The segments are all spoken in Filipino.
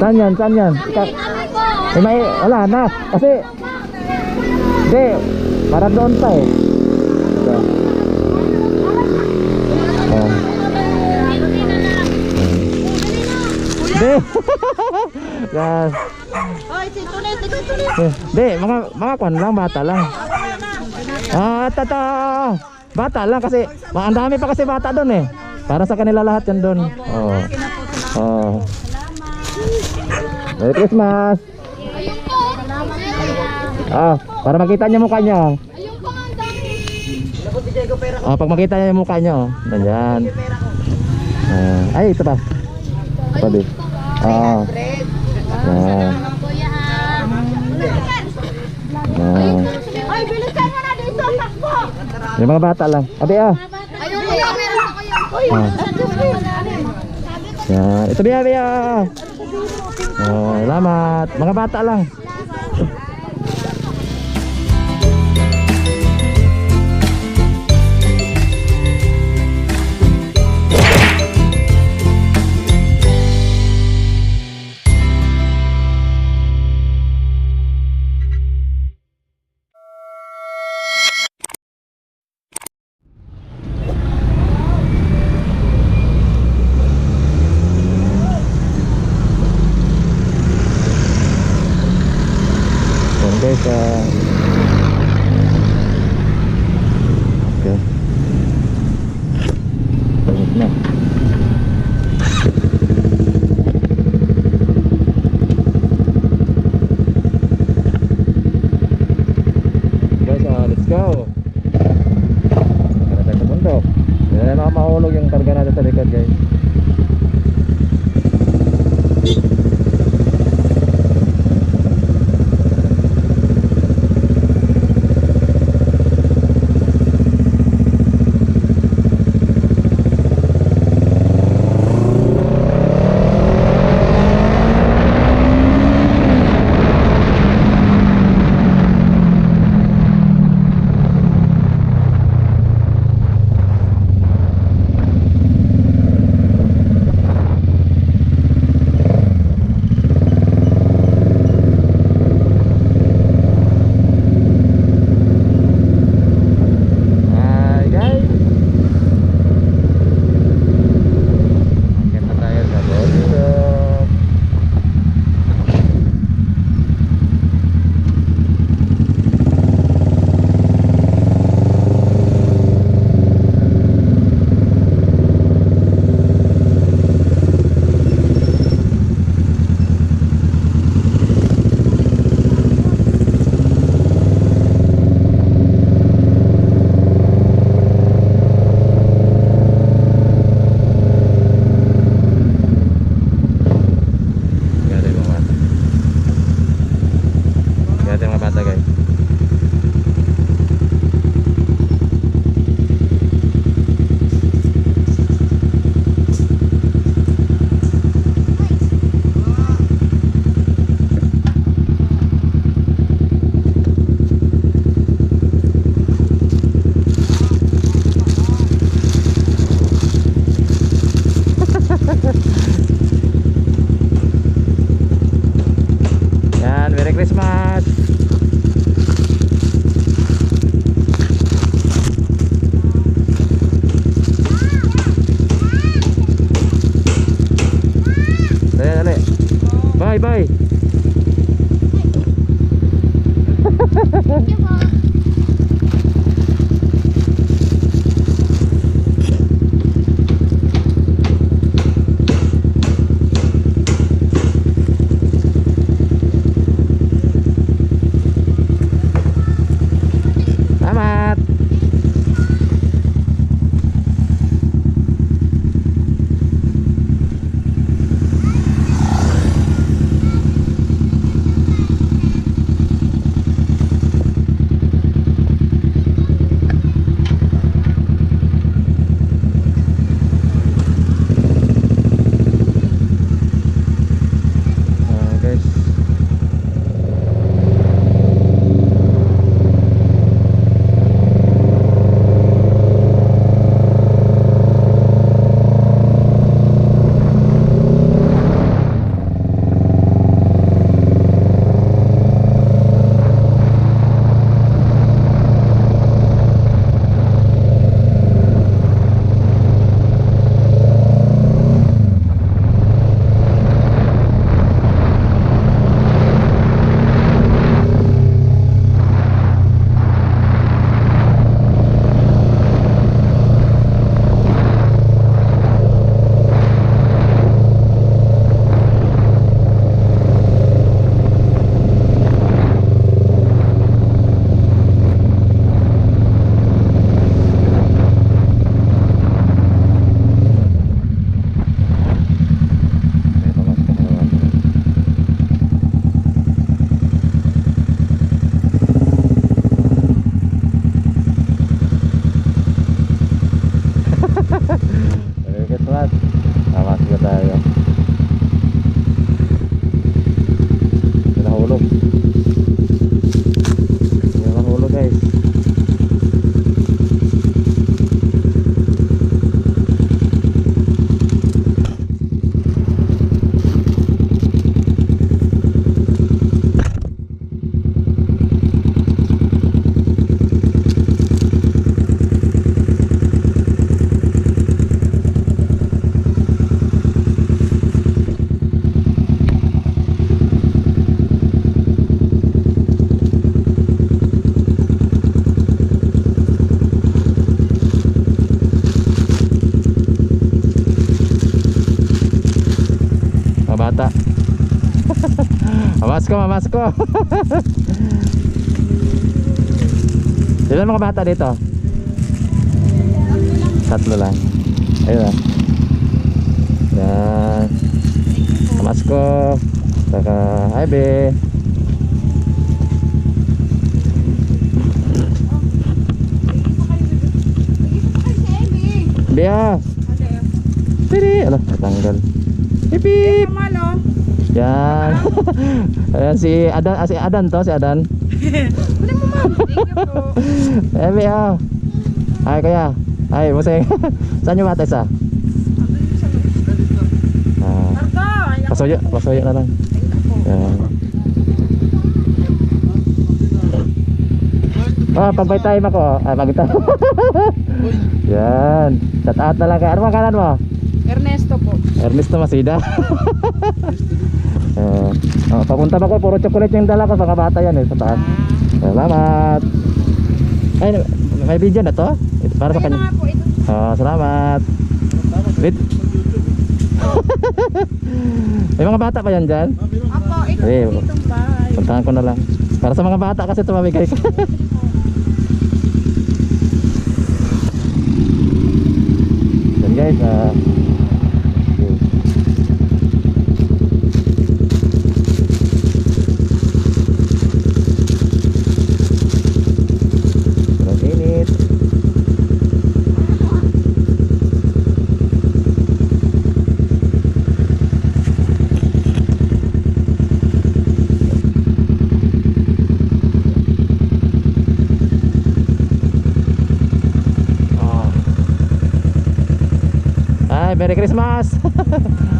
Saan yan? Saan yan? Ka- eh, may, wala na. Kasi, hindi, para doon pa eh. Ito. Oh. Hindi. Tulit. Eh, Hindi, mga, mga kwan lang, bata lang. Ah, tata. Bata lang kasi, ang dami pa kasi bata doon eh. Para sa kanila lahat yan doon. Oh. Oh. Merry Christmas. Ah, para makita niyo mukha niyo. Ah, pag makita yung mukha niyo, nandiyan. Ah, ay, ito pa. Ito din. Ah. Ah. Ah. Hoy, bilisan mo na dito, takbo. Yung mga bata lang. Abi ah. Ayun, kuya, meron ako yan. Hoy, Ah. Yan. Ito biya biya. Oh, salamat. Mga bata lang. तरह कर गए। Mamas ko, mamas ko. Ilan mga bata dito? Tatlo lang. Ayun ah. Yan. Mamas ko. Saka, ay be. Bea. Tiri. Alah, natanggal. Hip hip. Yan. Ayan si Adan, ah, si Adan to, si Adan. Ano mo ma'am? Thank you po. Eh, Bea. Ay, kaya. Ay, museng. Saan yung mates ah? Ah, pasuyo, pasuyo na lang. Yan. Ah, pag-buy time ako. Ay, pag time. Yan. Shout out na lang kay. Ano makanan mo? Ernesto po. Ernest na Masida. Oh, papunta pa ko, puro chocolate yung dala ko sa kabata yan eh, sa taas. Salamat. Ay, may video na to? Ito, para sa kanya. Oh, salamat. Wait. may mga bata pa yan dyan? Apo, ito po itong bahay. Puntahan ko na lang. Para sa mga bata kasi tumamigay ko. Yan guys, ah. okay. Merry Christmas!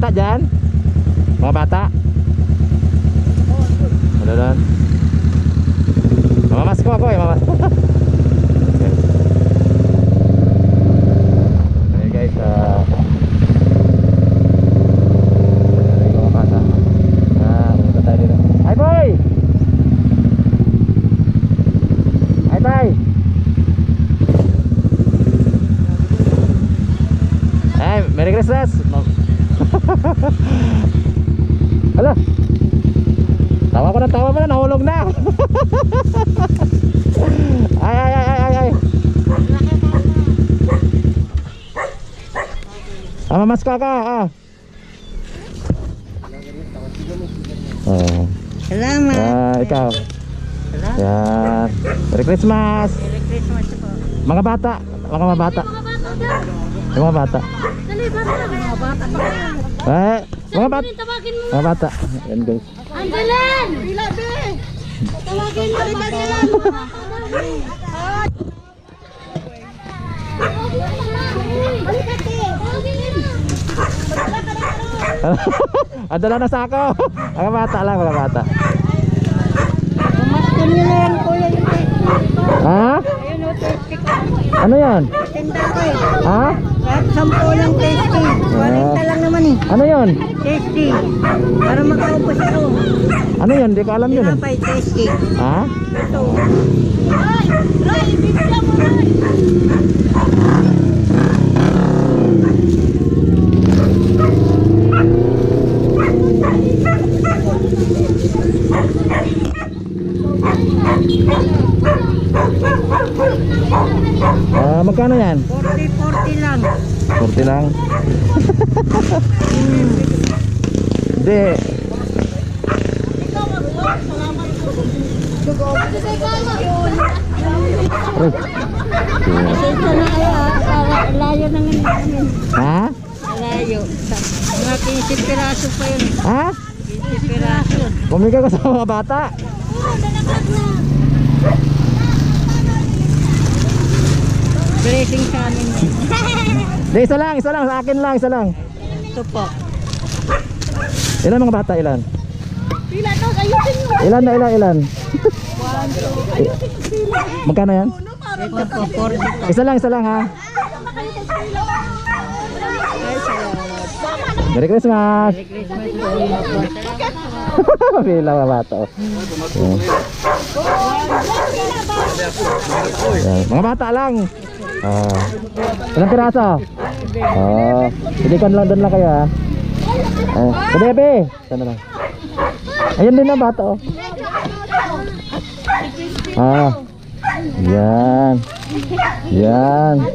bata dyan? Mga bata? Ano doon? Mamamas ko eh, mamamas. okay. Okay guys, ah. May mga bata. Ah, punta tayo dito. Hi boy! Hi tay! Ay, Merry Christmas! Hala. Tawa ko na tawa mo na, nahulog na. ay, ay, ay, ay, ay, ay. Ah, mamas ka ka, ah. Oh. Salamat. Ah, ikaw. Yan. Merry Christmas. Merry Christmas po. Mga bata, mga mga bata. Yung mga bata. Dali, bata. Mga bata pa. Eh, mga bata. Mga bata. Yan guys. Angelan! Bila, be! Tawagin mo. Tawagin mo. Adala na sa ako. Mga bata lang, mga bata. Pumaskin niyo na yan, kuya. Yung Ha? Ayun, o, testing. Ano yan? Tinda ko eh. Ha? Kahit sampo lang testing. 40 lang naman eh. Ano yun? Testing. Para makaupos ako. Ano yun? Hindi ko alam yun eh. Tinapay testing. Ha? Ito. Ray! Ray! Bibigyan mo, Ray! Ah, magkano yan? 40-40 lang. 40 lang. Hindi. Pasensya na kayo ha. Para layo na nga namin. Ha? Layo. Mga 15 piraso pa yun. Ha? 15 piraso. Bumigay ko sa mga bata. Blessing sa amin yun. Hindi, isa lang, isa lang. Sa akin lang, isa lang. Ito po. Ilan mga bata, ilan? Pila to, ayusin mo. Ilan na ilan, ilan? Magkano yan? Ito po, 40 Isa lang, isa lang ha. Merry Christmas! Pila mga bata. oh. Mga bata lang. Ah. Ilang piraso? Ah. Hindi kan lang doon lang kayo ha. Ah. Sabi, sabi. Sana lang. Ayun din ang bata oh. Ah. Yan. Yan.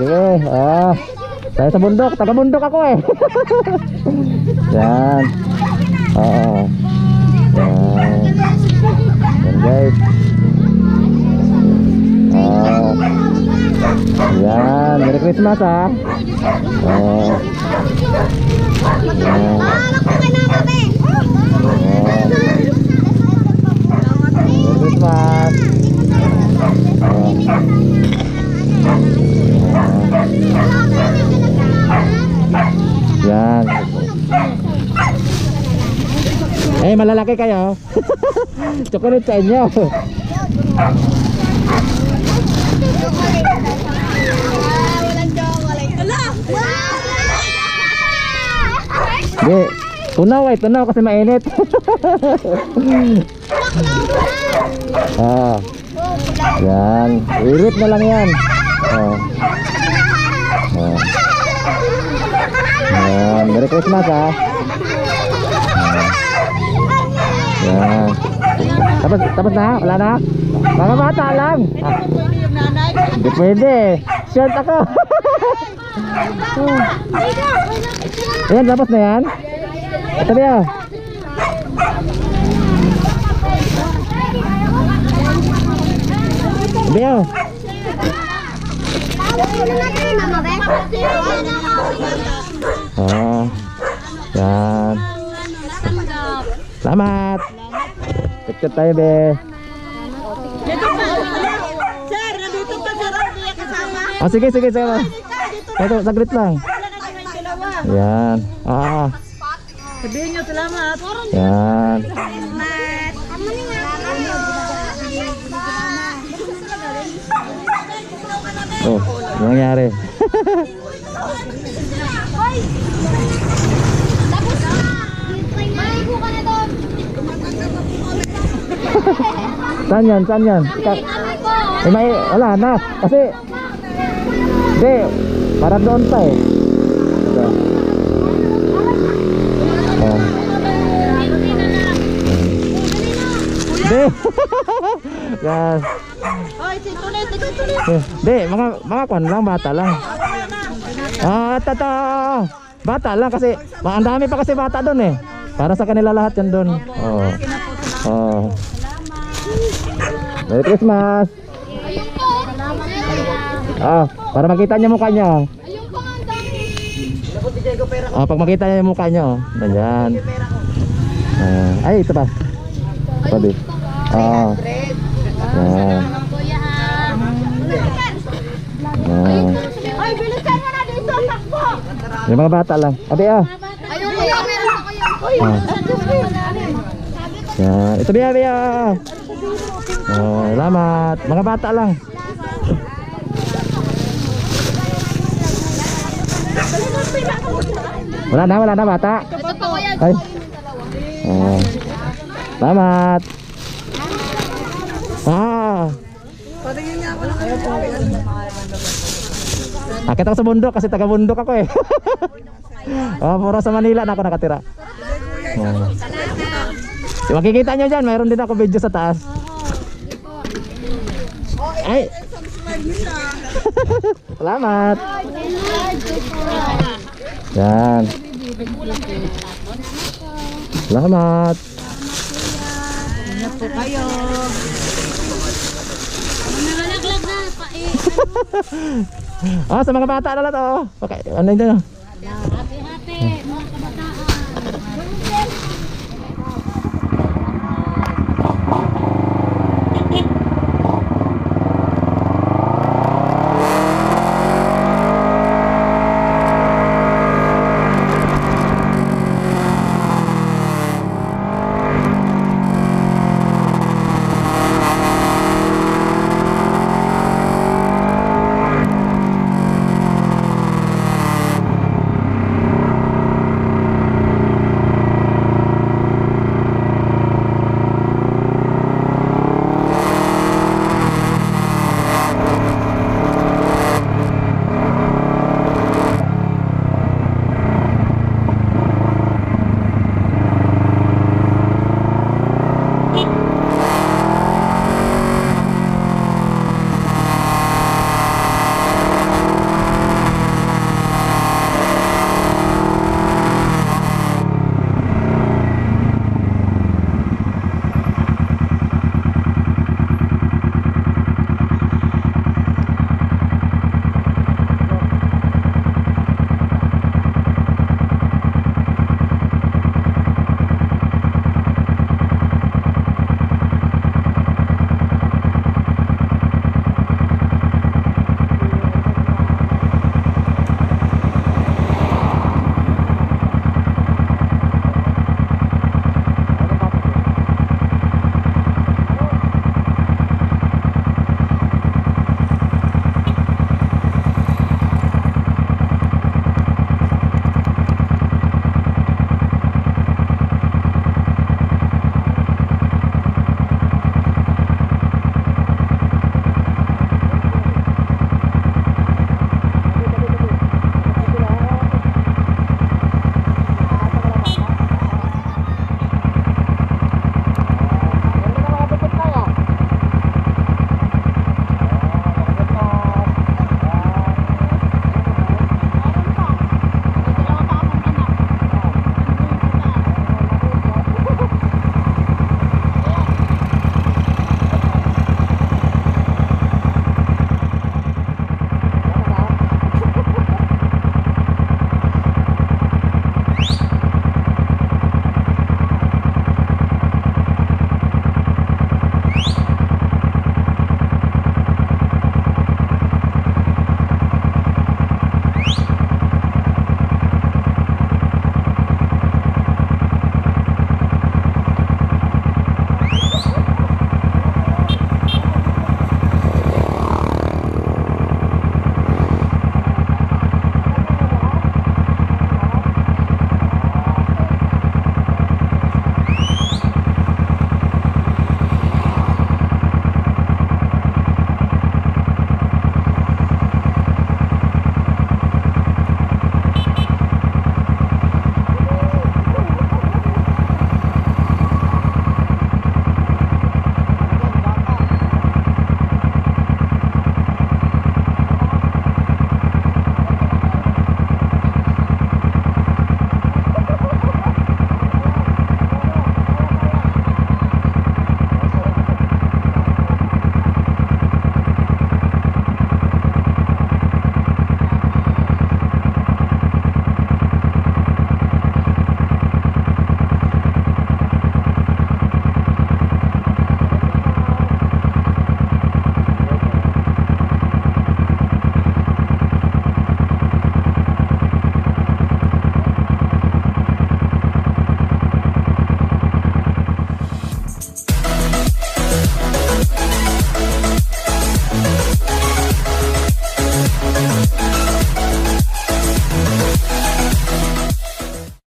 Sige, ah. Tayo sa bundok, taga bundok ako eh. Yan. Oo. Yan. Yan guys. Yan, Merry Christmas ha. Yan. Yan. Merry Christmas. Yan. Eh, malalaki kayo. Chocolate sa inyo. Di, tunaw eh, tunaw kasi mainit. ah. Yan, irit na lang yan. Ah. Ah. Yan, Merry Christmas ha. Ah. Yan. Tapos, tapos na? Wala na? Mga bata lang. Ah. Hindi pwede. Short ako. Ayan, tapos na yan. Ito niya. Biyo. Ah. Yan. Selamat. Picture tayo, be. Dito pa. Sir, nandito pa sir. Hindi yan kasama. Ah, sige, sige, sige. Ito, saglit lang. Yan. Ah, Sabihin niyo salamat. yan. Oh, ano nangyari? Saan yan? Saan yan? Ika- eh, may, wala na. Kasi, hindi, para doon pa eh. Ito. Oh. Hindi. Yan. Hoy, si Tulit, ito Tulit. Eh, Hindi, mga, mga kwan lang, bata lang. Ah, tata. Bata lang kasi, ang dami pa kasi bata doon eh. Para sa kanila lahat yan doon. Oh. Oh. Merry Christmas. Ah, para makita niyo mukha niyo. Ah, pag makita niyo yung mukha niyo, ganyan. Ah, ay, ito pa. Pwede. Ah. Ah. Ah. Hoy, bilisan mo na dito, takbo. Yung mga bata lang. Abi ah. Ayun, kuya, meron ako yan. Hoy, Ah. Yan. Ito biya biya. Oh, salamat. Mga bata lang. Wala na, wala na bata. Ito po, kuya. Ay. Oh. Salamat. Ah. Akit ako sa bundok kasi taga bundok ako eh. oh, puro sa Manila na ako nakatira. Oh. Makikita nyo dyan, mayroon din ako video sa taas. Ay! Salamat! Yan. Salamat! po kayo. Ah, sa mga bata na lang to. Okay, ano yun?